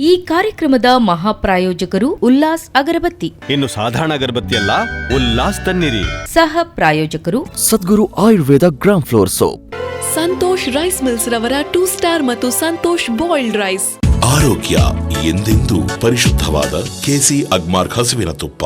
ಈ ಕಾರ್ಯಕ್ರಮದ ಮಹಾಪ್ರಾಯೋಜಕರು ಉಲ್ಲಾಸ್ ಅಗರಬತ್ತಿ. ಇನ್ನು ಸಾಧಾರಣ ಅಗರಬತ್ತಿ ಅಲ್ಲ ಉಲ್ಲಾಸ್ ತನ್ನಿರಿ. ಸಹ ಪ್ರಾಯೋಜಕರು. Sadguru Ayurveda gram flour soap. Santosh rice mills ರವರ ಟೂ ಸ್ಟಾರ್ ಮತ್ತು ಸಂತೋಷ್ ಬಾಯ್ಲ್ಡ್ ರೈಸ್ ಆರೋಗ್ಯ ಎಂದೆಂದೂ ಪರಿಶುದ್ಧವಾದ ಕೆಸಿ ಅಗ್ಮಾರ್ಕ್ ಹಸುವಿನ ತುಪ್ಪ.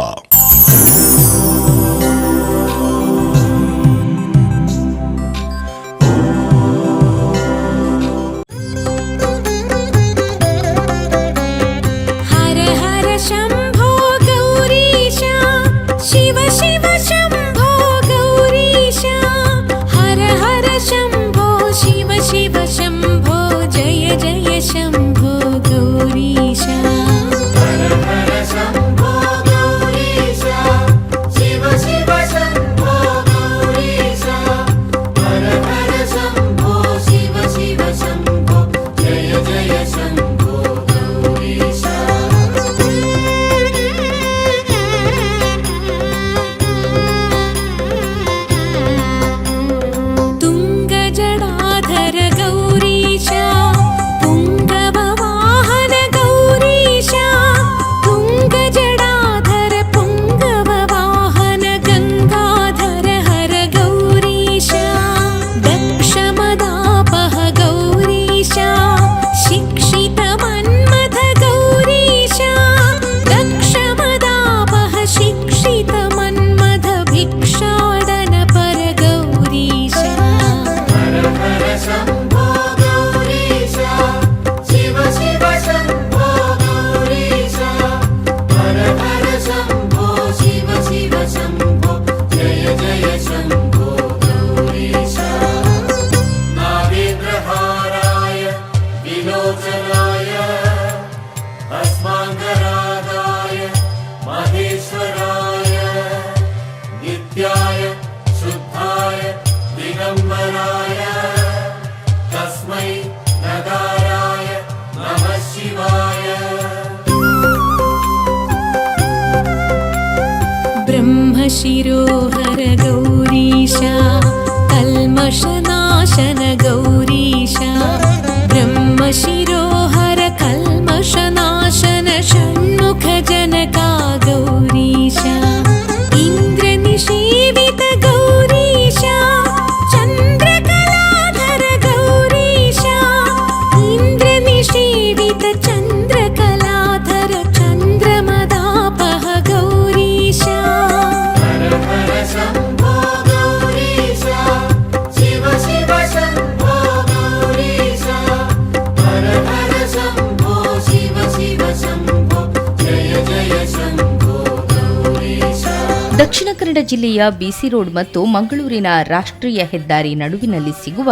ಜಿಲ್ಲೆಯ ಬಿಸಿ ರೋಡ್ ಮತ್ತು ಮಂಗಳೂರಿನ ರಾಷ್ಟ್ರೀಯ ಹೆದ್ದಾರಿ ನಡುವಿನಲ್ಲಿ ಸಿಗುವ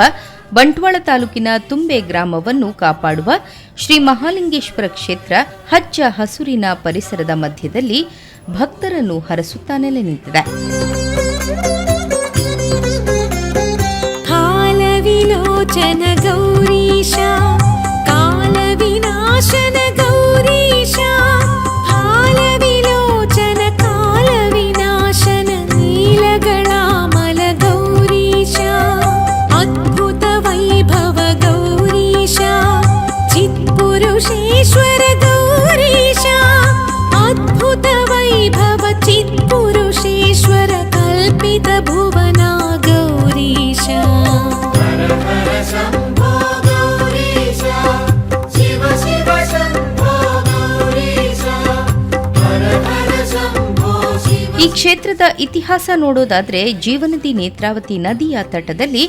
ಬಂಟ್ವಾಳ ತಾಲೂಕಿನ ತುಂಬೆ ಗ್ರಾಮವನ್ನು ಕಾಪಾಡುವ ಶ್ರೀ ಮಹಾಲಿಂಗೇಶ್ವರ ಕ್ಷೇತ್ರ ಹಚ್ಚ ಹಸುರಿನ ಪರಿಸರದ ಮಧ್ಯದಲ್ಲಿ ಭಕ್ತರನ್ನು ಹರಸುತ್ತಾ ನೆಲೆ ನಿಂತಿದೆ. ಕಾಲವಿಲೋಚನ ಗೌರೀಶ, ಕಾಲವಿನಾಶನ ಕ್ಷೇತ್ರದ ಇತಿಹಾಸ ನೋಡೋದಾದ್ರೆ ಜೀವನದಿ ನೇತ್ರಾವತಿ ನದಿಯ ತಟದಲ್ಲಿ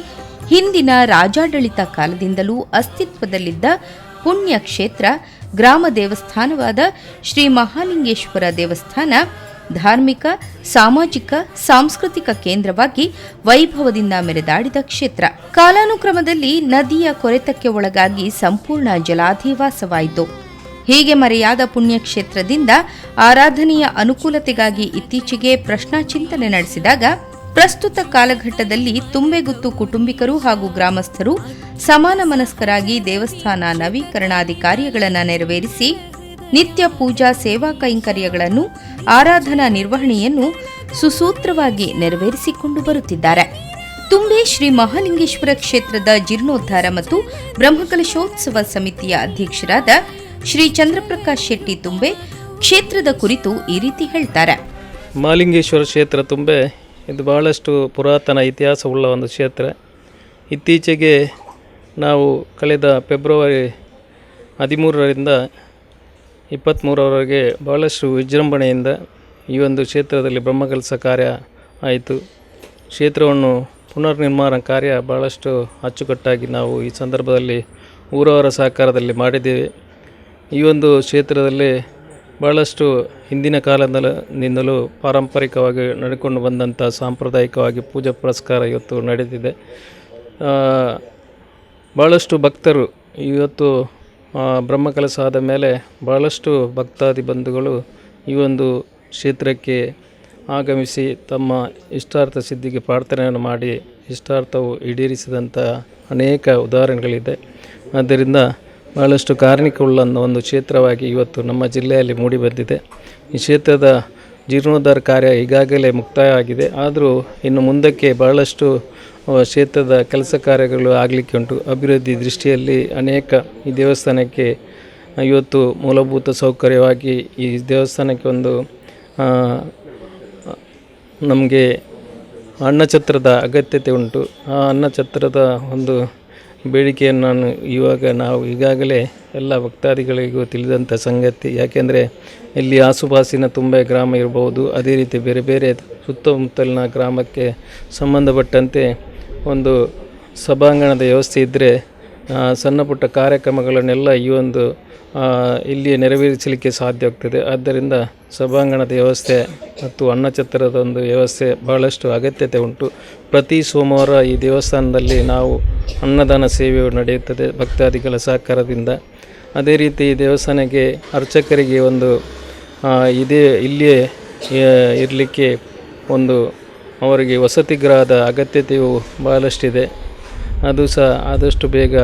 ಹಿಂದಿನ ರಾಜಾಡಳಿತ ಕಾಲದಿಂದಲೂ ಅಸ್ತಿತ್ವದಲ್ಲಿದ್ದ ಪುಣ್ಯ ಕ್ಷೇತ್ರ ಗ್ರಾಮ ದೇವಸ್ಥಾನವಾದ ಶ್ರೀ ಮಹಾಲಿಂಗೇಶ್ವರ ದೇವಸ್ಥಾನ, ಧಾರ್ಮಿಕ, ಸಾಮಾಜಿಕ, ಸಾಂಸ್ಕೃತಿಕ ಕೇಂದ್ರವಾಗಿ ವೈಭವದಿಂದ ಮೆರೆದಾಡಿದ ಕ್ಷೇತ್ರ. ಕಾಲಾನುಕ್ರಮದಲ್ಲಿ ನದಿಯ ಕೊರೆತಕ್ಕೆ ಒಳಗಾಗಿ ಸಂಪೂರ್ಣ ಜಲಾಧಿವಾಸವಾಯಿತು. ಹೀಗೆ ಮರೆಯಾದ ಪುಣ್ಯಕ್ಷೇತ್ರದಿಂದ ಆರಾಧನೆಯ ಅನುಕೂಲತೆಗಾಗಿ ಇತ್ತೀಚೆಗೆ ಪ್ರಶ್ನಾ ಚಿಂತನೆ ನಡೆಸಿದಾಗ, ಪ್ರಸ್ತುತ ಕಾಲಘಟ್ಟದಲ್ಲಿ ತುಂಬೆಗುತ್ತು ಕುಟುಂಬಿಕರು ಹಾಗೂ ಗ್ರಾಮಸ್ಥರು ಸಮಾನ ಮನಸ್ಕರಾಗಿ ದೇವಸ್ಥಾನ ನವೀಕರಣಾದಿ ಕಾರ್ಯಗಳನ್ನು ನೆರವೇರಿಸಿ, ನಿತ್ಯ ಪೂಜಾ ಸೇವಾ ಕೈಂಕರ್ಯಗಳನ್ನು, ಆರಾಧನಾ ನಿರ್ವಹಣೆಯನ್ನು ಸುಸೂತ್ರವಾಗಿ ನೆರವೇರಿಸಿಕೊಂಡು ಬರುತ್ತಿದ್ದಾರೆ. ತುಂಬೆ ಶ್ರೀ ಮಹಾಲಿಂಗೇಶ್ವರ ಕ್ಷೇತ್ರದ ಜೀರ್ಣೋದ್ಧಾರ ಮತ್ತು ಬ್ರಹ್ಮಕಲಶೋತ್ಸವ ಸಮಿತಿಯ ಅಧ್ಯಕ್ಷರಾದ ಶ್ರೀ ಚಂದ್ರಪ್ರಕಾಶ್ ಶೆಟ್ಟಿ ತುಂಬೆ ಕ್ಷೇತ್ರದ ಕುರಿತು ಈ ರೀತಿ ಹೇಳ್ತಾರೆ. ಮಾಲಿಂಗೇಶ್ವರ ಕ್ಷೇತ್ರ ತುಂಬೆ, ಇದು ಬಹಳಷ್ಟು ಪುರಾತನ ಇತಿಹಾಸವುಳ್ಳ ಒಂದು ಕ್ಷೇತ್ರ. ಇತ್ತೀಚೆಗೆ ನಾವು ಕಳೆದ ಫೆಬ್ರವರಿ ಹದಿಮೂರರಿಂದ ಇಪ್ಪತ್ತ್ಮೂರರವರೆಗೆ ಬಹಳಷ್ಟು ವಿಜೃಂಭಣೆಯಿಂದ ಈ ಒಂದು ಕ್ಷೇತ್ರದಲ್ಲಿ ಬ್ರಹ್ಮಕಲಸ ಕಾರ್ಯ ಆಯಿತು. ಕ್ಷೇತ್ರವನ್ನು ಪುನರ್ನಿರ್ಮಾಣ ಕಾರ್ಯ ಭಾಳಷ್ಟು ಅಚ್ಚುಕಟ್ಟಾಗಿ ನಾವು ಈ ಸಂದರ್ಭದಲ್ಲಿ ಊರವರ ಸಹಕಾರದಲ್ಲಿ ಮಾಡಿದ್ದೇವೆ. ಈ ಒಂದು ಕ್ಷೇತ್ರದಲ್ಲಿ ಭಾಳಷ್ಟು ಹಿಂದಿನ ಕಾಲದಿಂದಲೂ ಪಾರಂಪರಿಕವಾಗಿ ನಡ್ಕೊಂಡು ಬಂದಂಥ ಸಾಂಪ್ರದಾಯಿಕವಾಗಿ ಪೂಜಾ ಪುರಸ್ಕಾರ ಇವತ್ತು ನಡೆದಿದೆ. ಭಾಳಷ್ಟು ಭಕ್ತರು ಇವತ್ತು ಬ್ರಹ್ಮಕಲಸ ಆದ ಮೇಲೆ ಭಾಳಷ್ಟು ಭಕ್ತಾದಿ ಬಂಧುಗಳು ಈ ಒಂದು ಕ್ಷೇತ್ರಕ್ಕೆ ಆಗಮಿಸಿ ತಮ್ಮ ಇಷ್ಟಾರ್ಥ ಸಿದ್ಧಿಗೆ ಪ್ರಾರ್ಥನೆಯನ್ನು ಮಾಡಿ ಇಷ್ಟಾರ್ಥವು ಈಡೇರಿಸಿದಂಥ ಅನೇಕ ಉದಾಹರಣೆಗಳಿದೆ. ಆದ್ದರಿಂದ ಭಾಳಷ್ಟು ಕಾರ್ಣಿಕವುಳ್ಳ ಒಂದು ಕ್ಷೇತ್ರವಾಗಿ ಇವತ್ತು ನಮ್ಮ ಜಿಲ್ಲೆಯಲ್ಲಿ ಮೂಡಿಬಂದಿದೆ ಈ ಕ್ಷೇತ್ರದ ಜೀರ್ಣೋದ್ಧಾರ ಕಾರ್ಯ ಈಗಾಗಲೇ ಮುಕ್ತಾಯ ಆಗಿದೆ ಆದರೂ ಇನ್ನು ಮುಂದಕ್ಕೆ ಬಹಳಷ್ಟು ಕ್ಷೇತ್ರದ ಕೆಲಸ ಕಾರ್ಯಗಳು ಆಗಲಿಕ್ಕೆ ಉಂಟು. ಅಭಿವೃದ್ಧಿ ದೃಷ್ಟಿಯಲ್ಲಿ ಅನೇಕ ಈ ದೇವಸ್ಥಾನಕ್ಕೆ ಇವತ್ತು ಮೂಲಭೂತ ಸೌಕರ್ಯವಾಗಿ ಈ ದೇವಸ್ಥಾನಕ್ಕೆ ಒಂದು ನಮಗೆ ಅನ್ನಛತ್ರದ ಅಗತ್ಯತೆ ಉಂಟು. ಆ ಅನ್ನಛತ್ರದ ಒಂದು ಬೇಡಿಕೆಯನ್ನು ನಾನು ಇವಾಗ ನಾವು ಈಗಾಗಲೇ ಎಲ್ಲ ಭಕ್ತಾದಿಗಳಿಗೂ ತಿಳಿದಂಥ ಸಂಗತಿ. ಯಾಕೆಂದರೆ ಇಲ್ಲಿ ಆಸುಪಾಸಿನ ತುಂಬ ಗ್ರಾಮ ಇರಬಹುದು ಅದೇ ರೀತಿ ಬೇರೆ ಬೇರೆ ಸುತ್ತಮುತ್ತಲಿನ ಗ್ರಾಮಕ್ಕೆ ಸಂಬಂಧಪಟ್ಟಂತೆ ಒಂದು ಸಭಾಂಗಣದ ವ್ಯವಸ್ಥೆ ಇದ್ದರೆ ಸಣ್ಣ ಪುಟ್ಟ ಕಾರ್ಯಕ್ರಮಗಳನ್ನೆಲ್ಲ ಈ ಒಂದು ಇಲ್ಲಿ ನೆರವೇರಿಸಲಿಕ್ಕೆ ಸಾಧ್ಯವಾಗ್ತದೆ ಆದ್ದರಿಂದ ಸಭಾಂಗಣದ ವ್ಯವಸ್ಥೆ ಮತ್ತು ಅನ್ನಛತ್ರದ ಒಂದು ವ್ಯವಸ್ಥೆ ಬಹಳಷ್ಟು ಅಗತ್ಯತೆ ಉಂಟು. ಪ್ರತಿ ಸೋಮವಾರ ಈ ದೇವಸ್ಥಾನದಲ್ಲಿ ನಾವು ಅನ್ನದಾನ ಸೇವೆಯು ನಡೆಯುತ್ತದೆ ಭಕ್ತಾದಿಗಳ ಸಹಕಾರದಿಂದ. ಅದೇ ರೀತಿ ಈ ದೇವಸ್ಥಾನಕ್ಕೆ ಅರ್ಚಕರಿಗೆ ಒಂದು ಇದೇ, ಇಲ್ಲಿಯೇ ಇರಲಿಕ್ಕೆ ಒಂದು ಅವರಿಗೆ ವಸತಿ ಗೃಹದ ಅಗತ್ಯತೆಯು ಬಹಳಷ್ಟಿದೆ. ಅದು ಸಹ ಆದಷ್ಟು ಬೇಗ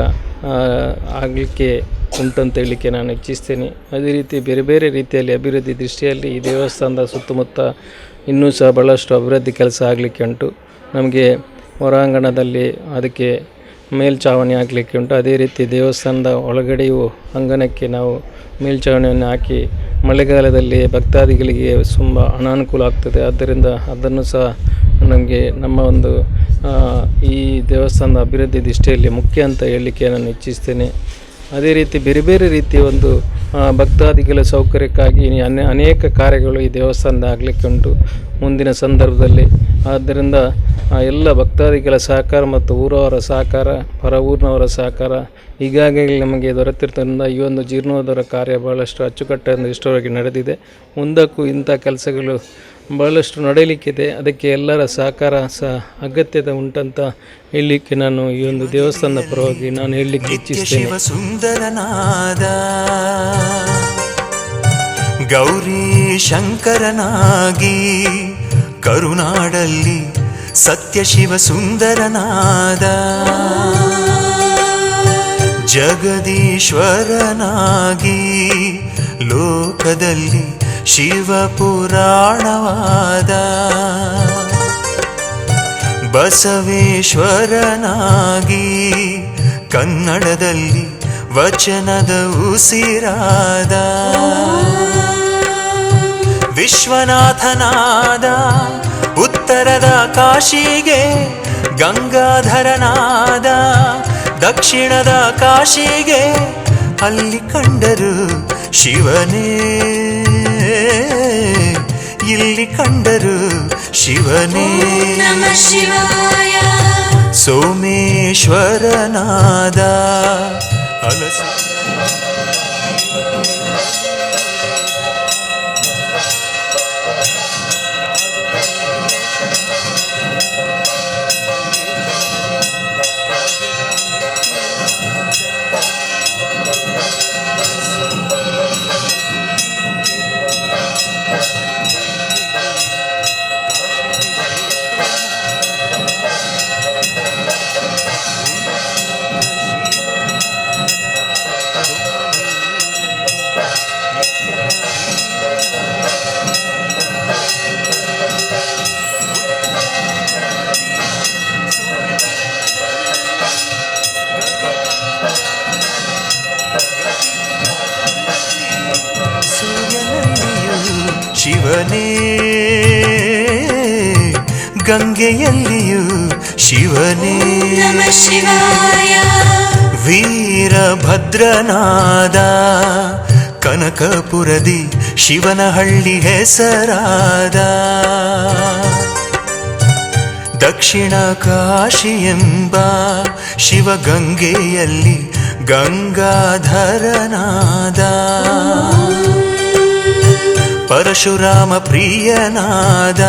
ಆಗಲಿಕ್ಕೆ ಉಂಟಂತ ಹೇಳಲಿಕ್ಕೆ ನಾನು ಇಚ್ಛಿಸ್ತೇನೆ. ಅದೇ ರೀತಿ ಬೇರೆ ಬೇರೆ ರೀತಿಯಲ್ಲಿ ಅಭಿವೃದ್ಧಿ ದೃಷ್ಟಿಯಲ್ಲಿ ಈ ದೇವಸ್ಥಾನದ ಸುತ್ತಮುತ್ತ ಇನ್ನೂ ಸಹ ಭಾಳಷ್ಟು ಅಭಿವೃದ್ಧಿ ಕೆಲಸ ಆಗಲಿಕ್ಕೆ ಉಂಟು. ನಮಗೆ ಹೊರಾಂಗಣದಲ್ಲಿ ಅದಕ್ಕೆ ಮೇಲ್ಛಾವಣಿ ಆಗಲಿಕ್ಕೆ ಉಂಟು. ಅದೇ ರೀತಿ ದೇವಸ್ಥಾನದ ಒಳಗಡೆಯೂ ಅಂಗಣಕ್ಕೆ ನಾವು ಮೇಲ್ಛಾವಣಿಯನ್ನು ಹಾಕಿ ಮಳೆಗಾಲದಲ್ಲಿ ಭಕ್ತಾದಿಗಳಿಗೆ ತುಂಬ ಅನಾನುಕೂಲ ಆಗ್ತದೆ. ಆದ್ದರಿಂದ ಅದನ್ನು ಸಹ ನಮಗೆ ನಮ್ಮ ಒಂದು ಈ ದೇವಸ್ಥಾನದ ಅಭಿವೃದ್ಧಿ ದೃಷ್ಟಿಯಲ್ಲಿ ಮುಖ್ಯ ಅಂತ ಹೇಳಲಿಕ್ಕೆ ನಾನು ಇಚ್ಛಿಸ್ತೇನೆ. ಅದೇ ರೀತಿ ಬೇರೆ ಬೇರೆ ರೀತಿಯ ಒಂದು ಭಕ್ತಾದಿಗಳ ಸೌಕರ್ಯಕ್ಕಾಗಿ ಅನೇ, ಅನೇಕ ಕಾರ್ಯಗಳು ಈ ದೇವಸ್ಥಾನದ ಆಗಲಿಕ್ಕೆ ಉಂಟು ಮುಂದಿನ ಸಂದರ್ಭದಲ್ಲಿ. ಆದ್ದರಿಂದ ಎಲ್ಲ ಭಕ್ತಾದಿಗಳ ಸಹಕಾರ ಮತ್ತು ಊರವರ ಸಹಕಾರ ಹೊರ ಊರಿನವರ ಸಹಕಾರ ಈಗಾಗಲೇ ನಮಗೆ ದೊರೆತಿರ್ತದಿಂದ ಈ ಒಂದು ಜೀರ್ಣೋದ್ಧಾರ ಕಾರ್ಯ ಭಾಳಷ್ಟು ಅಚ್ಚುಕಟ್ಟಾಗಿ ಇಷ್ಟವಾಗಿ ನಡೆದಿದೆ. ಮುಂದಕ್ಕೂ ಇಂಥ ಕೆಲಸಗಳು ಭಾಳಷ್ಟು ನಡೆಯಲಿಕ್ಕಿದೆ. ಅದಕ್ಕೆ ಎಲ್ಲರ ಸಹಕಾರ ಸಹ ಅಗತ್ಯತೆ ಉಂಟಂತ ಹೇಳಲಿಕ್ಕೆ ನಾನು ಈ ಒಂದು ದೇವಸ್ಥಾನದ ಪರವಾಗಿ ನಾನು ಹೇಳಲಿಕ್ಕೆ ಇಚ್ಛಿಸ್ತೇನೆ. ಸುಂದರನಾದ ಗೌರಿ ಶಂಕರನಾಗಿ ಕರುನಾಡಲ್ಲಿ ಸತ್ಯ ಶಿವ ಸುಂದರನಾದ ಜಗದೀಶ್ವರನಾಗಿ ಲೋಕದಲ್ಲಿ ಶಿವ ಪುರಾಣವಾದ ಬಸವೇಶ್ವರನಾಗಿ ಕನ್ನಡದಲ್ಲಿ ವಚನದ ಉಸಿರಾದ ವಿಶ್ವನಾಥನಾದ ಉತ್ತರದ ಕಾಶಿಗೆ ಗಂಗಾಧರನಾದ ದಕ್ಷಿಣದ ಕಾಶಿಗೆ ಅಲ್ಲಿ ಕಂಡರು ಶಿವನೇ. ಇಲ್ಲಿ ಕಂಡರು ಶಿವನೇ. ಸೋಮೇಶ್ವರನಾದ ಅಲಸ. ಗಂಗೆಯಲ್ಲಿಯೂ ಶಿವನೇ. ನಮಃ ಶಿವಾಯ. ವೀರಭದ್ರನಾದ ಕನಕಪುರದಿ ಶಿವನಹಳ್ಳಿ ಹೆಸರಾದ ದಕ್ಷಿಣ ಕಾಶಿ ಎಂಬ ಶಿವಗಂಗೆಯಲ್ಲಿ ಗಂಗಾಧರನಾದ ಪರಶುರಾಮ ಪ್ರಿಯನಾದ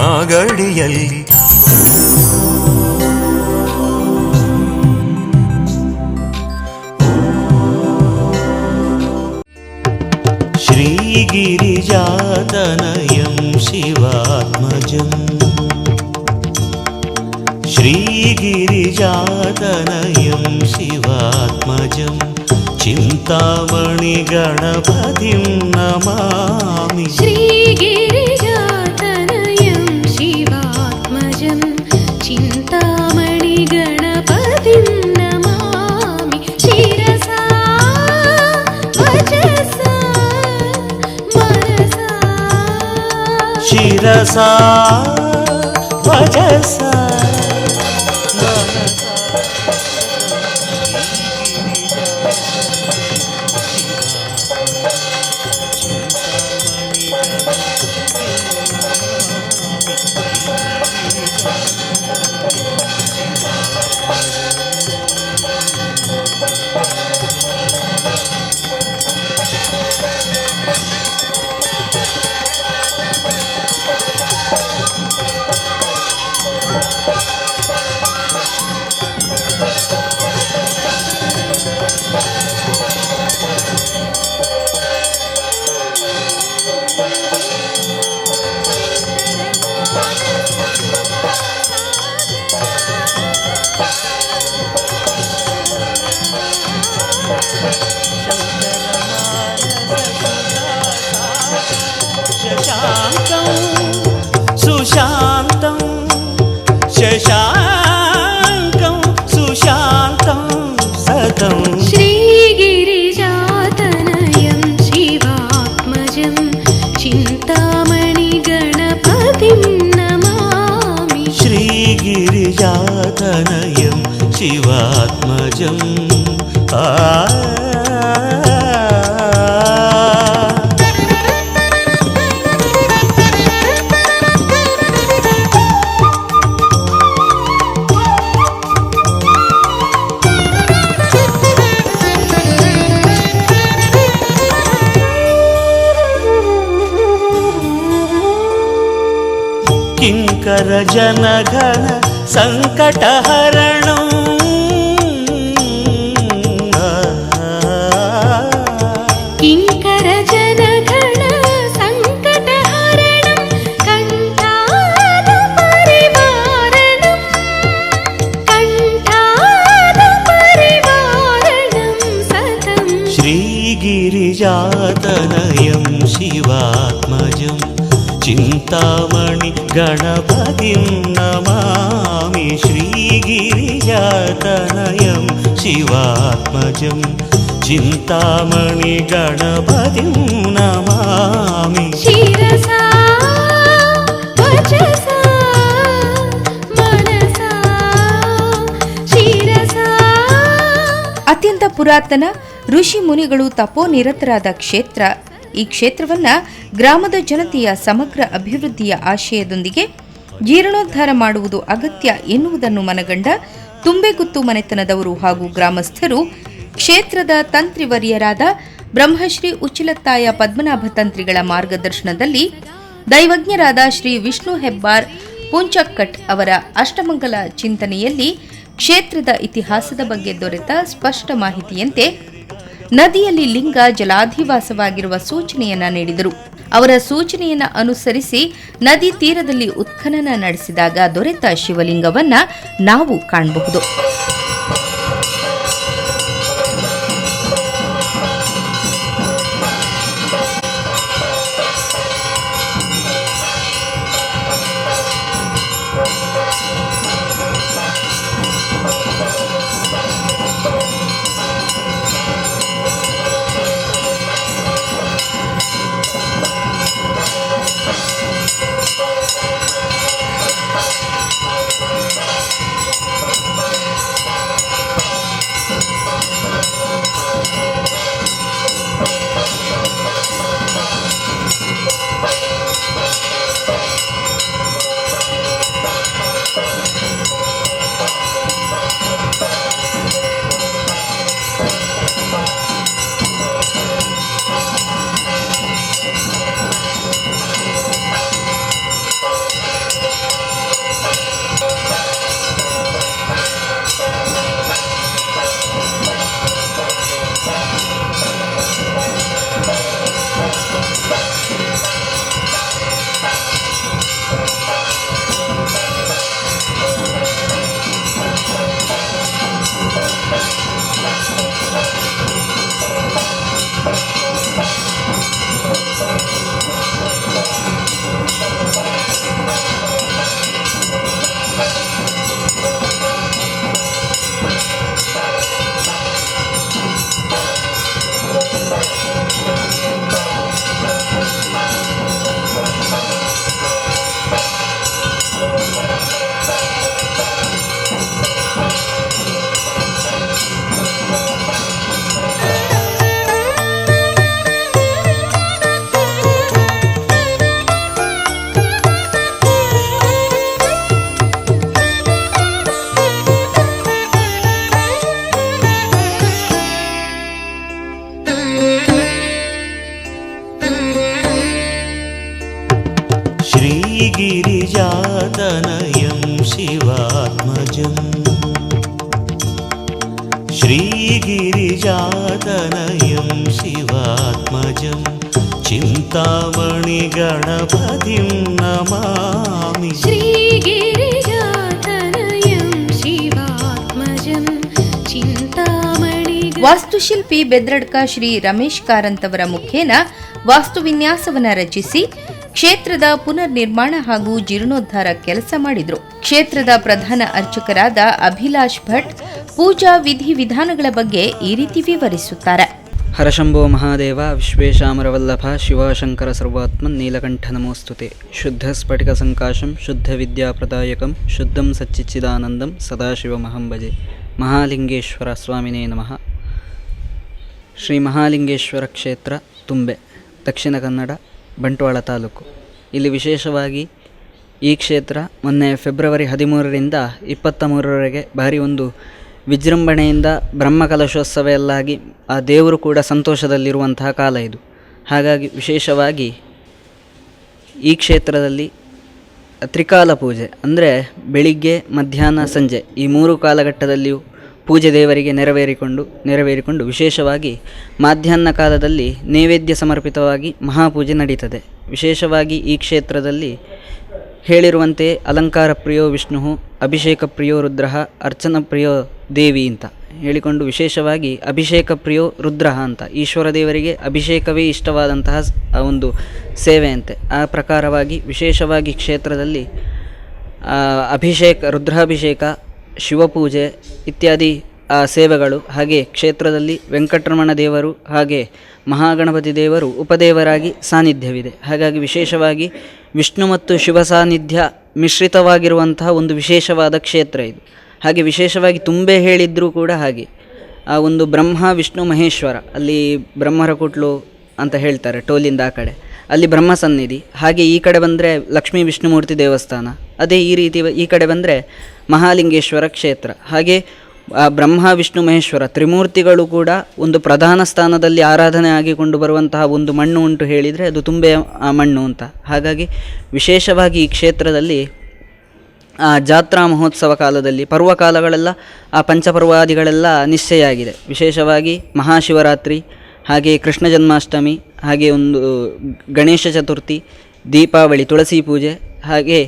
ಮಾಗಡಿಯಲ್ಲಿ श्रीगिरिजातनयं शिवात्मजम् श्रीगिरिजातनयं शिवात्मजं चिन्तामणिगणपतिं नमामि श्रीगिरिजातनयं शिवात्मजं चिन्तामणिगणपतिं नमामि शिरसा वचसा मनसा शिरसा वजसा நிஜம் ஆ संकट हर चिन्तामणि गणपतिं नमामि शिरसा वचसा मनसा शिरसा ಅತ್ಯಂತ ಪುರಾತನ ಋಷಿ ಮುನಿಗಳು ತಪೋನಿರತರಾದ ಕ್ಷೇತ್ರ ಈ ಕ್ಷೇತ್ರವನ್ನ ಗ್ರಾಮದ ಜನತೆಯ ಸಮಗ್ರ ಅಭಿವೃದ್ಧಿಯ ಆಶಯದೊಂದಿಗೆ ಜೀರ್ಣೋದ್ಧಾರ ಮಾಡುವುದು ಅಗತ್ಯ ಎನ್ನುವುದನ್ನು ಮನಗಂಡ ತುಂಬೆಗುತ್ತು ಮನೆತನದವರು ಹಾಗೂ ಗ್ರಾಮಸ್ಥರು ಕ್ಷೇತ್ರದ ತಂತ್ರಿವರಿಯರಾದ ಬ್ರಹ್ಮಶ್ರೀ ಉಚ್ಚಿಲತ್ತಾಯ ಪದ್ಮನಾಭ ತಂತ್ರಿಗಳ ಮಾರ್ಗದರ್ಶನದಲ್ಲಿ ದೈವಜ್ಞರಾದ ಶ್ರೀ ವಿಷ್ಣು ಹೆಬ್ಬಾರ್ ಪುಂಚಕ್ಕಟ್ ಅವರ ಅಷ್ಟಮಂಗಲ ಚಿಂತನೆಯಲ್ಲಿ ಕ್ಷೇತ್ರದ ಇತಿಹಾಸದ ಬಗ್ಗೆ ದೊರೆತ ಸ್ಪಷ್ಟ ಮಾಹಿತಿಯಂತೆ ನದಿಯಲ್ಲಿ ಲಿಂಗ ಜಲಾಧಿವಾಸವಾಗಿರುವ ಸೂಚನೆಯನ್ನ ನೀಡಿದರು. ಅವರ ಸೂಚನೆಯನ್ನ ಅನುಸರಿಸಿ ನದಿ ತೀರದಲ್ಲಿ ಉತ್ಖನನ ನಡೆಸಿದಾಗ ದೊರೆತ ಶಿವಲಿಂಗವನ್ನ ನಾವು ಕಾಣಬಹುದು. ವಾಸ್ತುಶಿಲ್ಪಿ, ಬೆದ್ರಡ್ಕ ಶ್ರೀ ರಮೇಶ್ ಕಾರಂತ್ ಅವರ ಮುಖೇನ ವಾಸ್ತು ವಿನ್ಯಾಸವನ್ನ ರಚಿಸಿ ಕ್ಷೇತ್ರದ ಪುನರ್ ನಿರ್ಮಾಣ ಹಾಗೂ ಜೀರ್ಣೋದ್ಧಾರ ಕೆಲಸ ಮಾಡಿದರು. ಕ್ಷೇತ್ರದ ಪ್ರಧಾನ ಅರ್ಚಕರಾದ ಅಭಿಲಾಷ್ ಭಟ್ ಪೂಜಾ ವಿಧಿ ವಿಧಾನಗಳ ಬಗ್ಗೆ ಈ ರೀತಿ ವಿವರಿಸುತ್ತಾರೆ. ಹರಶಂಭೋ ಮಹಾದೇವ, ವಿಶ್ವೇಶಾಮರವಲ್ಲಭ, ಶಿವಶಂಕರ ಸರ್ವಾತ್ಮನ್, ನೀಲಕಂಠ ನಮೋಸ್ತುತೆ. ಶುದ್ಧ ಸ್ಫಟಿಕ ಸಂಕಾಶಂ, ಶುದ್ಧ ವಿದ್ಯಾಪ್ರದಾಯಕಂ ಶುದ್ಧಂ ಸಚ್ಚಿಚ್ಚಿದಾನಂದಂ, ಸದಾಶಿವ ಮಹಂಭಜೆ. ಮಹಾಲಿಂಗೇಶ್ವರ ಸ್ವಾಮಿನೇ ನಮಃ. ಶ್ರೀ ಮಹಾಲಿಂಗೇಶ್ವರ ಕ್ಷೇತ್ರ, ತುಂಬೆ, ದಕ್ಷಿಣ ಕನ್ನಡ, ಬಂಟ್ವಾಳ ತಾಲೂಕು. ಇಲ್ಲಿ ವಿಶೇಷವಾಗಿ ಈ ಕ್ಷೇತ್ರ ಮೊನ್ನೆ ಫೆಬ್ರವರಿ ಹದಿಮೂರರಿಂದ ಇಪ್ಪತ್ತ ಮೂರರವರೆಗೆ ಭಾರಿ ಒಂದು ವಿಜೃಂಭಣೆಯಿಂದ ಬ್ರಹ್ಮಕಲಶೋತ್ಸವ ಎಲ್ಲಾಗಿ ಆ ದೇವರು ಕೂಡ ಸಂತೋಷದಲ್ಲಿರುವಂತಹ ಕಾಲ ಇದು. ಹಾಗಾಗಿ ವಿಶೇಷವಾಗಿ ಈ ಕ್ಷೇತ್ರದಲ್ಲಿ ತ್ರಿಕಾಲ ಪೂಜೆ, ಅಂದರೆ ಬೆಳಿಗ್ಗೆ, ಮಧ್ಯಾಹ್ನ, ಸಂಜೆ ಈ ಮೂರು ಕಾಲಘಟ್ಟದಲ್ಲಿಯೂ ಪೂಜೆ ದೇವರಿಗೆ ನೆರವೇರಿಕೊಂಡು ನೆರವೇರಿಕೊಂಡು ವಿಶೇಷವಾಗಿ ಮಾಧ್ಯಾಹ್ನ ಕಾಲದಲ್ಲಿ ನೈವೇದ್ಯ ಸಮರ್ಪಿತವಾಗಿ ಮಹಾಪೂಜೆ ನಡೀತದೆ. ವಿಶೇಷವಾಗಿ ಈ ಕ್ಷೇತ್ರದಲ್ಲಿ ಹೇಳಿರುವಂತೆ ಅಲಂಕಾರ ಪ್ರಿಯೋ ವಿಷ್ಣು ಅಭಿಷೇಕ ಪ್ರಿಯೋ ರುದ್ರ, ಅರ್ಚನ ಪ್ರಿಯೋ ದೇವಿ ಅಂತ ಹೇಳಿಕೊಂಡು ವಿಶೇಷವಾಗಿ ಅಭಿಷೇಕ ಪ್ರಿಯೋ ರುದ್ರ ಅಂತ ಈಶ್ವರ ದೇವರಿಗೆ ಅಭಿಷೇಕವೇ ಇಷ್ಟವಾದಂತಹ ಒಂದು ಸೇವೆ ಅಂತೆ. ಆ ಪ್ರಕಾರವಾಗಿ ವಿಶೇಷವಾಗಿ ಕ್ಷೇತ್ರದಲ್ಲಿ ಅಭಿಷೇಕ, ರುದ್ರಾಭಿಷೇಕ ಶಿವಪೂಜೆ ಇತ್ಯಾದಿ ಆ, ಸೇವೆಗಳು ಹಾಗೆ ಕ್ಷೇತ್ರದಲ್ಲಿ ವೆಂಕಟರಮಣ ದೇವರು ಹಾಗೆ ಮಹಾಗಣಪತಿ ದೇವರು ಉಪದೇವರಾಗಿ ಸಾನ್ನಿಧ್ಯವಿದೆ. ಹಾಗಾಗಿ ವಿಶೇಷವಾಗಿ ವಿಷ್ಣು ಮತ್ತು ಶಿವ ಸಾನ್ನಿಧ್ಯ ಮಿಶ್ರಿತವಾಗಿರುವಂತಹ ಒಂದು ವಿಶೇಷವಾದ ಕ್ಷೇತ್ರ ಇದು. ಹಾಗೆ ವಿಶೇಷವಾಗಿ ತುಂಬೆ ಹೇಳಿದ್ರೂ ಕೂಡ ಹಾಗೆ. ಆ ಒಂದು ಬ್ರಹ್ಮ ವಿಷ್ಣು ಮಹೇಶ್ವರ ಅಲ್ಲಿ ಬ್ರಹ್ಮರ ಕುಟ್ಲು ಅಂತ ಹೇಳ್ತಾರೆ ಟೋಲಿಂದ ಆ ಕಡೆ. ಅಲ್ಲಿ ಬ್ರಹ್ಮ ಸನ್ನಿಧಿ ಹಾಗೆ ಈ ಕಡೆ ಬಂದರೆ ಲಕ್ಷ್ಮೀ ವಿಷ್ಣುಮೂರ್ತಿ ದೇವಸ್ಥಾನ. ಅದೇ ಈ ರೀತಿ ಈ ಕಡೆ ಬಂದರೆ ಮಹಾಲಿಂಗೇಶ್ವರ ಕ್ಷೇತ್ರ. ಹಾಗೆ ಬ್ರಹ್ಮ, ವಿಷ್ಣು, ಮಹೇಶ್ವರ ತ್ರಿಮೂರ್ತಿಗಳು ಕೂಡ ಒಂದು ಪ್ರಧಾನ ಸ್ಥಾನದಲ್ಲಿ ಆರಾಧನೆ ಆಗಿಕೊಂಡು ಬರುವಂತಹ ಒಂದು ಮಣ್ಣು ಉಂಟು ಹೇಳಿದರೆ ಅದು ತುಂಬೆ ಮಣ್ಣು ಅಂತ. ಹಾಗಾಗಿ ವಿಶೇಷವಾಗಿ ಈ ಕ್ಷೇತ್ರದಲ್ಲಿ, ಆ, ಜಾತ್ರಾ ಮಹೋತ್ಸವ ಕಾಲದಲ್ಲಿ ಪರ್ವಕಾಲಗಳೆಲ್ಲ, ಆ, ಪಂಚಪರ್ವಾದಿಗಳೆಲ್ಲ ನಿಶ್ಚಯ ಆಗಿದೆ. ವಿಶೇಷವಾಗಿ ಮಹಾಶಿವರಾತ್ರಿ ಹಾಗೆ ಕೃಷ್ಣ ಜನ್ಮಾಷ್ಟಮಿ, ಹಾಗೆ ಒಂದು ಗಣೇಶ ಚತುರ್ಥಿ, ದೀಪಾವಳಿ, ತುಳಸಿ ಪೂಜೆ, ಹಾಗೆ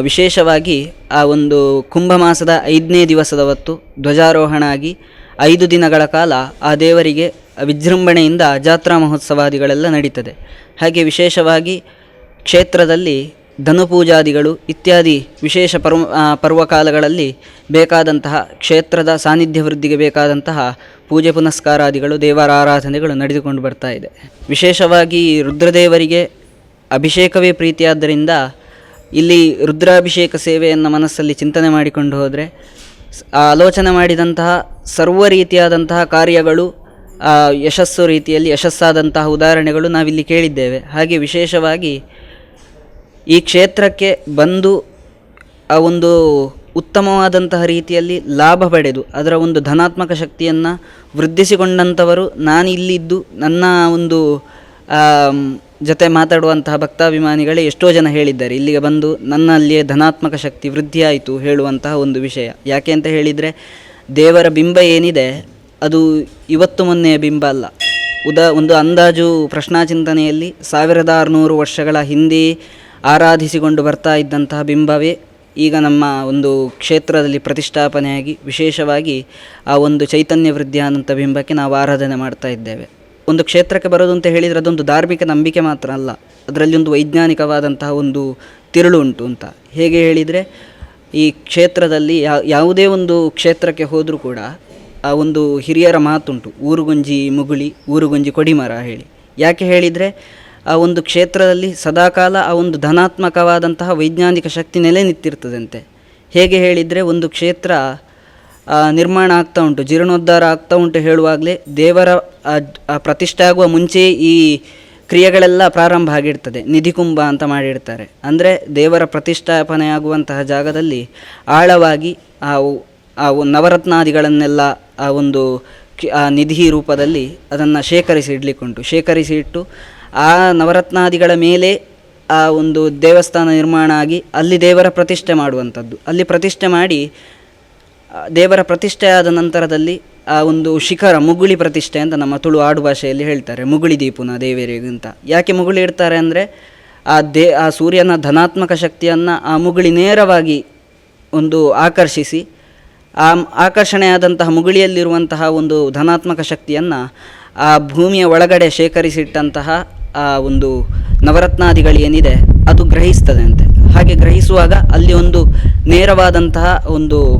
ವಿಶೇಷವಾಗಿ ಆ ಒಂದು ಕುಂಭ ಮಾಸದ ಐದನೇ ದಿವಸದ ಹೊತ್ತು ಧ್ವಜಾರೋಹಣ ಆಗಿ ಐದು ದಿನಗಳ ಕಾಲ ಆ ದೇವರಿಗೆ ವಿಜೃಂಭಣೆಯಿಂದ ಜಾತ್ರಾ ಮಹೋತ್ಸವಾದಿಗಳೆಲ್ಲ ನಡೀತದೆ. ಹಾಗೆ ವಿಶೇಷವಾಗಿ ಕ್ಷೇತ್ರದಲ್ಲಿ ಧನುಪೂಜಾದಿಗಳು ಇತ್ಯಾದಿ ವಿಶೇಷ ಪರ್ವ ಪರ್ವಕಾಲಗಳಲ್ಲಿ ಬೇಕಾದಂತಹ ಕ್ಷೇತ್ರದ ಸಾನ್ನಿಧ್ಯ ವೃದ್ಧಿಗೆ ಬೇಕಾದಂತಹ ಪೂಜೆ ಪುನಸ್ಕಾರಾದಿಗಳು ದೇವರ ಆರಾಧನೆಗಳು ನಡೆದುಕೊಂಡು ಬರ್ತಾ ಇದೆ. ವಿಶೇಷವಾಗಿ ರುದ್ರದೇವರಿಗೆ ಅಭಿಷೇಕವೇ ಪ್ರೀತಿಯಾದ್ದರಿಂದ ಇಲ್ಲಿ ರುದ್ರಾಭಿಷೇಕ ಸೇವೆಯನ್ನು ಮನಸ್ಸಲ್ಲಿ ಚಿಂತನೆ ಮಾಡಿಕೊಂಡು ಹೋದರೆ ಆಲೋಚನೆ ಮಾಡಿದಂತಹ ಸರ್ವ ರೀತಿಯಾದಂತಹ ಕಾರ್ಯಗಳು ಯಶಸ್ಸು ರೀತಿಯಲ್ಲಿ ಯಶಸ್ಸಾದಂತಹ ಉದಾಹರಣೆಗಳು ನಾವಿಲ್ಲಿ ಕೇಳಿದ್ದೇವೆ. ಹಾಗೆ ವಿಶೇಷವಾಗಿ ಈ ಕ್ಷೇತ್ರಕ್ಕೆ ಬಂದು ಆ ಒಂದು ಉತ್ತಮವಾದಂತಹ ರೀತಿಯಲ್ಲಿ ಲಾಭ ಪಡೆದು, ಅದರ ಒಂದು ಧನಾತ್ಮಕ ಶಕ್ತಿಯನ್ನು ವೃದ್ಧಿಸಿಕೊಂಡಂಥವರು ನಾನು ಇಲ್ಲಿದ್ದು, ನನ್ನ ಒಂದು ಜೊತೆ ಮಾತಾಡುವಂತಹ ಭಕ್ತಾಭಿಮಾನಿಗಳೇ ಎಷ್ಟೋ ಜನ ಹೇಳಿದ್ದಾರೆ, ಇಲ್ಲಿಗೆ ಬಂದು ನನ್ನಲ್ಲಿಯೇ ಧನಾತ್ಮಕ ಶಕ್ತಿ ವೃದ್ಧಿಯಾಯಿತು ಹೇಳುವಂತಹ ಒಂದು ವಿಷಯ. ಯಾಕೆ ಅಂತ ಹೇಳಿದರೆ, ದೇವರ ಬಿಂಬ ಏನಿದೆ, ಅದು ಇವತ್ತು ಮೊನ್ನೆಯ ಬಿಂಬ ಅಲ್ಲ. ಉದಾ, ಒಂದು ಅಂದಾಜು ಪ್ರಶ್ನಾಚಿಂತನೆಯಲ್ಲಿ ಸಾವಿರದ ಆರುನೂರು ವರ್ಷಗಳ ಹಿಂದೆ ಆರಾಧಿಸಿಕೊಂಡು ಬರ್ತಾ ಇದ್ದಂತಹ ಬಿಂಬವೇ ಈಗ ನಮ್ಮ ಒಂದು ಕ್ಷೇತ್ರದಲ್ಲಿ ಪ್ರತಿಷ್ಠಾಪನೆಯಾಗಿ ವಿಶೇಷವಾಗಿ ಆ ಒಂದು ಚೈತನ್ಯ ವೃದ್ಧಿ ಆದಂಥ ಬಿಂಬಕ್ಕೆ ನಾವು ಆರಾಧನೆ ಮಾಡ್ತಾ ಇದ್ದೇವೆ. ಒಂದು ಕ್ಷೇತ್ರಕ್ಕೆ ಬರೋದು ಅಂತ ಹೇಳಿದರೆ ಅದೊಂದು ಧಾರ್ಮಿಕ ನಂಬಿಕೆ ಮಾತ್ರ ಅಲ್ಲ. ಅದರಲ್ಲಿ ಒಂದು ವೈಜ್ಞಾನಿಕವಾದಂತಹ ಒಂದು ತಿರುಳು ಉಂಟು ಅಂತ. ಹೇಗೆ ಹೇಳಿದರೆ ಈ ಕ್ಷೇತ್ರದಲ್ಲಿ ಯಾವುದೇ ಒಂದು ಕ್ಷೇತ್ರಕ್ಕೆ ಹೋದರೂ ಕೂಡ ಆ ಒಂದು ಹಿರಿಯರ ಮಾತುಂಟು. ಊರುಗುಂಜಿ ಮುಗುಳಿ, ಊರುಗುಂಜಿ ಕೊಡಿಮರ ಹೇಳಿ. ಯಾಕೆ ಹೇಳಿದರೆ ಆ ಒಂದು ಕ್ಷೇತ್ರದಲ್ಲಿ ಸದಾಕಾಲ ಆ ಒಂದು ಧನಾತ್ಮಕವಾದಂತಹ ವೈಜ್ಞಾನಿಕ ಶಕ್ತಿ ನೆಲೆ ನಿಂತಿರ್ತದಂತೆ. ಹೇಗೆ ಹೇಳಿದರೆ ಒಂದು ಕ್ಷೇತ್ರ ನಿರ್ಮಾಣ ಆಗ್ತಾ ಉಂಟು, ಜೀರ್ಣೋದ್ಧಾರ ಆಗ್ತಾ ಉಂಟು ಹೇಳುವಾಗಲೇ ದೇವರ ಪ್ರತಿಷ್ಠೆ ಆಗುವ ಮುಂಚೆ ಈ ಕ್ರಿಯೆಗಳೆಲ್ಲ ಪ್ರಾರಂಭ ಆಗಿರ್ತದೆ ನಿಧಿಕುಂಭ ಅಂತ ಮಾಡಿರ್ತಾರೆ. ಅಂದರೆ ದೇವರ ಪ್ರತಿಷ್ಠಾಪನೆ ಆಗುವಂತಹ ಜಾಗದಲ್ಲಿ ಆಳವಾಗಿ ಆ ಆ ನವರತ್ನಾದಿಗಳನ್ನೆಲ್ಲ ಆ ಒಂದು ಆ ನಿಧಿ ರೂಪದಲ್ಲಿ ಅದನ್ನು ಶೇಖರಿಸಿ ಇಡಲಿಕ್ಕುಂಟು. ಶೇಖರಿಸಿ ಇಟ್ಟು ಆ ನವರತ್ನಾದಿಗಳ ಮೇಲೆ ಆ ಒಂದು ದೇವಸ್ಥಾನ ನಿರ್ಮಾಣ ಆಗಿ ಅಲ್ಲಿ ದೇವರ ಪ್ರತಿಷ್ಠೆ ಮಾಡುವಂಥದ್ದು. ಅಲ್ಲಿ ಪ್ರತಿಷ್ಠೆ ಮಾಡಿ ದೇವರ ಪ್ರತಿಷ್ಠೆ ಆದ ನಂತರದಲ್ಲಿ ಆ ಒಂದು ಶಿಖರ ಮುಗುಳಿ ಪ್ರತಿಷ್ಠೆ ಅಂತ ನಮ್ಮ ತುಳು ಆಡು ಭಾಷೆಯಲ್ಲಿ ಹೇಳ್ತಾರೆ. ಮುಗುಳಿ ದೀಪುನ ದೇವೇರಿಗಿಂತ ಯಾಕೆ ಮುಗುಳಿ ಇಡ್ತಾರೆ ಅಂದರೆ ಆ ದೇ, ಆ ಸೂರ್ಯನ ಧನಾತ್ಮಕ ಶಕ್ತಿಯನ್ನು ಆ ಮುಗುಳಿ ನೇರವಾಗಿ ಒಂದು ಆಕರ್ಷಿಸಿ, ಆ ಆಕರ್ಷಣೆಯಾದಂತಹ ಮುಗುಳಿಯಲ್ಲಿರುವಂತಹ ಒಂದು ಧನಾತ್ಮಕ ಶಕ್ತಿಯನ್ನು ಆ ಭೂಮಿಯ ಒಳಗಡೆ ಶೇಖರಿಸಿಟ್ಟಂತಹ ಆ ಒಂದು ನವರತ್ನಾದಿಗಳೇನಿದೆ ಅದು ಗ್ರಹಿಸ್ತದೆ ಅಂತೆ ಹಾಗೆ ಗ್ರಹಿಸುವಾಗ ಅಲ್ಲಿ ಒಂದು ನೇರವಾದಂತಹ ಒಂದು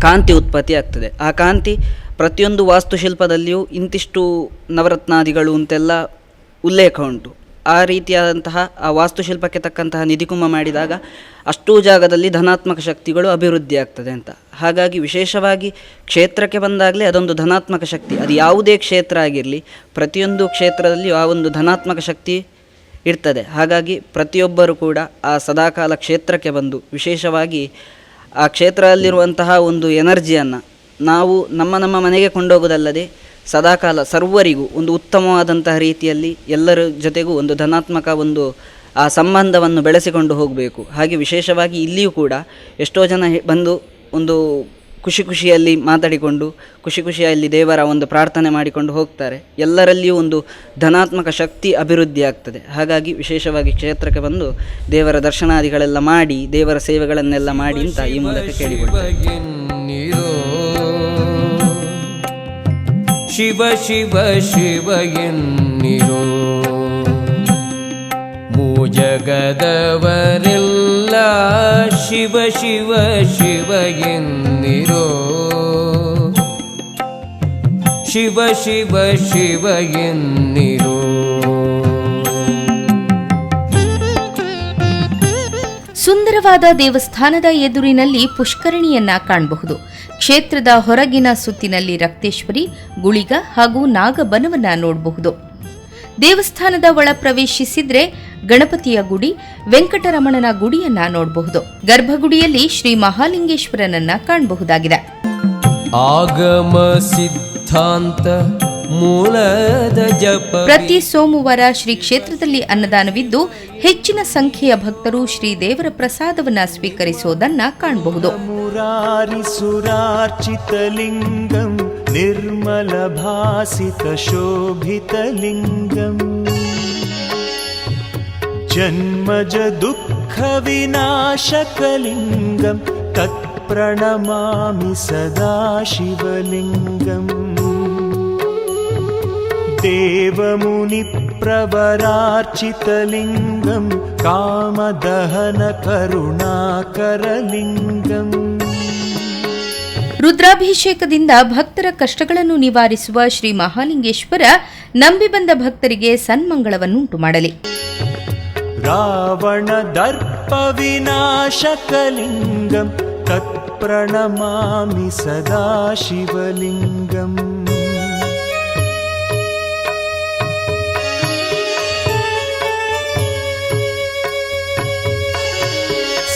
ಕಾಂತಿ ಉತ್ಪತ್ತಿ ಆಗ್ತದೆ. ಆ ಕಾಂತಿ ಪ್ರತಿಯೊಂದು ವಾಸ್ತುಶಿಲ್ಪದಲ್ಲಿಯೂ ಇಂತಿಷ್ಟು ನವರತ್ನಾದಿಗಳು ಅಂತೆಲ್ಲ ಉಲ್ಲೇಖ ಉಂಟು. ಆ ರೀತಿಯಾದಂತಹ, ಆ ವಾಸ್ತುಶಿಲ್ಪಕ್ಕೆ ತಕ್ಕಂತಹ ನಿಧಿಕುಂಭ ಮಾಡಿದಾಗ ಅಷ್ಟೂ ಜಾಗದಲ್ಲಿ ಧನಾತ್ಮಕ ಶಕ್ತಿಗಳು ಅಭಿವೃದ್ಧಿ ಆಗ್ತದೆ ಅಂತ. ಹಾಗಾಗಿ ವಿಶೇಷವಾಗಿ ಕ್ಷೇತ್ರಕ್ಕೆ ಬಂದಾಗಲೇ ಅದೊಂದು ಧನಾತ್ಮಕ ಶಕ್ತಿ. ಅದು ಯಾವುದೇ ಕ್ಷೇತ್ರ ಆಗಿರಲಿ, ಪ್ರತಿಯೊಂದು ಕ್ಷೇತ್ರದಲ್ಲಿಯೂ ಆ ಒಂದು ಧನಾತ್ಮಕ ಶಕ್ತಿ ಇರ್ತದೆ. ಹಾಗಾಗಿ ಪ್ರತಿಯೊಬ್ಬರು ಕೂಡ ಆ ಸದಾಕಾಲ ಕ್ಷೇತ್ರಕ್ಕೆ ಬಂದು, ವಿಶೇಷವಾಗಿ ಆ ಕ್ಷೇತ್ರದಲ್ಲಿರುವಂತಹ ಒಂದು ಎನರ್ಜಿಯನ್ನು ನಾವು ನಮ್ಮ ನಮ್ಮ ಮನೆಗೆ ಕೊಂಡೋಗೋದಲ್ಲದೆ ಸದಾಕಾಲ ಸರ್ವರಿಗೂ ಒಂದು ಉತ್ತಮವಾದಂತಹ ರೀತಿಯಲ್ಲಿ ಎಲ್ಲರ ಜೊತೆಗೂ ಒಂದು ಧನಾತ್ಮಕ ಒಂದು, ಆ ಸಂಬಂಧವನ್ನು ಬೆಳೆಸಿಕೊಂಡು ಹೋಗಬೇಕು. ಹಾಗೆ ವಿಶೇಷವಾಗಿ ಇಲ್ಲಿಯೂ ಕೂಡ ಎಷ್ಟೋ ಜನ ಬಂದು ಒಂದು ಖುಷಿ ಖುಷಿಯಲ್ಲಿ ಮಾತಾಡಿಕೊಂಡು, ಖುಷಿ ಖುಷಿಯಲ್ಲಿ ದೇವರ ಒಂದು ಪ್ರಾರ್ಥನೆ ಮಾಡಿಕೊಂಡು ಹೋಗ್ತಾರೆ. ಎಲ್ಲರಲ್ಲಿಯೂ ಒಂದು ಧನಾತ್ಮಕ ಶಕ್ತಿ ಅಭಿವೃದ್ಧಿ ಆಗ್ತದೆ. ಹಾಗಾಗಿ ವಿಶೇಷವಾಗಿ ಕ್ಷೇತ್ರಕ್ಕೆ ಬಂದು ದೇವರ ದರ್ಶನಾದಿಗಳೆಲ್ಲ ಮಾಡಿ, ದೇವರ ಸೇವೆಗಳನ್ನೆಲ್ಲ ಮಾಡಿ ಅಂತ ಈ ಮೂಲಕ ಕೇಳಿಕೊಳ್ತಾರೆ ಶಿವ ಶಿವ ಶಿವ ಎನ್ನಿರೋ. ಮೂಜಗದವರೆಲ್ಲ ಶಿವ ಶಿವ ಶಿವ ಎನ್ನಿರೋ. ಶಿವ ಶಿವ ಶಿವ ಎನ್ನಿರೋ. ಸುಂದರವಾದ ದೇವಸ್ಥಾನದ ಎದುರಿನಲ್ಲಿ ಪುಷ್ಕರಣಿಯನ್ನ ಕಾಣಬಹುದು. ಕ್ಷೇತ್ರದ ಹೊರಗಿನ ಸುತ್ತಿನಲ್ಲಿ ರಕ್ತೇಶ್ವರಿ, ಗುಳಿಗ ಹಾಗೂ ನಾಗಬನವನ್ನ ನೋಡಬಹುದು. ದೇವಸ್ಥಾನದ ಒಳ ಪ್ರವೇಶಿಸಿದ್ರೆ ಗಣಪತಿಯ ಗುಡಿ, ವೆಂಕಟರಮಣನ ಗುಡಿಯನ್ನ ನೋಡಬಹುದು. ಗರ್ಭಗುಡಿಯಲ್ಲಿ ಶ್ರೀ ಮಹಾಲಿಂಗೇಶ್ವರನನ್ನ ಕಾಣಬಹುದಾಗಿದೆ. ಆಗಮ ಸಿದ್ಧಾಂತ ಮೂಲದ ಜಪ ಪ್ರತಿ ಸೋಮವಾರ ಶ್ರೀ ಕ್ಷೇತ್ರದಲ್ಲಿ ಅನ್ನದಾನವಿದ್ದು ಹೆಚ್ಚಿನ ಸಂಖ್ಯೆಯ ಭಕ್ತರು ಶ್ರೀ ದೇವರ ಪ್ರಸಾದವನ್ನ ಸ್ವೀಕರಿಸೋದನ್ನ ಕಾಣಬಹುದು. ಮುರಾರಿ ಸುರಾರ್ಚಿತಲಿಂಗಂ ನಿರ್ಮಲ ಭಾಸಿತ ಶೋಭಿತಲಿಂಗಂ ಜನ್ಮಜ ದುಃಖ ವಿನಾಶಕಲಿಂಗಂ ತತ್ ಪ್ರಣಮಾಮಿ ಸದಾ ಶಿವಲಿಂಗಂ. देवमुनिप्रवरार्चितलिङ्गं कामदहनकरुणाकरलिङ्गम् ರುದ್ರಾಭಿಷೇಕದಿಂದ ಭಕ್ತರ ಕಷ್ಟಗಳನ್ನು ನಿವಾರಿಸುವ ಶ್ರೀ ಮಹಾಲಿಂಗೇಶ್ವರ ನಂಬಿ ಬಂದ ಭಕ್ತರಿಗೆ ಸನ್ಮಂಗಳವನ್ನುಂಟು ಮಾಡಲಿ रावणदर्पविनाशकलिङ्गं तत्प्रणमामि सदा शिवलिङ्गम्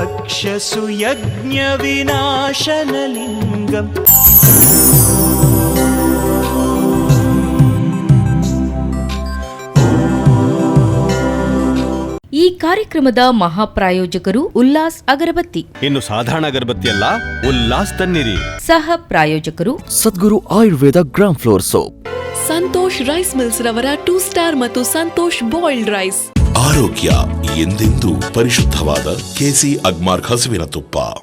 रक्षसु यज्ञविनाशनलिङ्गम् ಈ ಕಾರ್ಯಕ್ರಮದ ಮಹಾಪ್ರಾಯೋಜಕರು ಉಲ್ಲಾಸ್ ಅಗರಬತ್ತಿ ಇನ್ನು ಸಾಧಾರಣ ಅಗರಬತ್ತಿ ಅಲ್ಲ ಉಲ್ಲಾಸ್ ತನ್ನಿರಿ ಸಹ ಪ್ರಾಯೋಜಕರು Sadguru Ayurveda gram flour soap Santosh rice mills ರವರ ಟೂ ಸ್ಟಾರ್ ಮತ್ತು ಸಂತೋಷ್ ಬಾಯ್ಲ್ಡ್ ರೈಸ್ ಆರೋಗ್ಯ ಎಂದೆಂದೂ ಪರಿಶುದ್ಧವಾದ ಕೆಸಿ ಅಗ್ಮಾರ್ಕ್ ಹಸುವಿನ ತುಪ್ಪ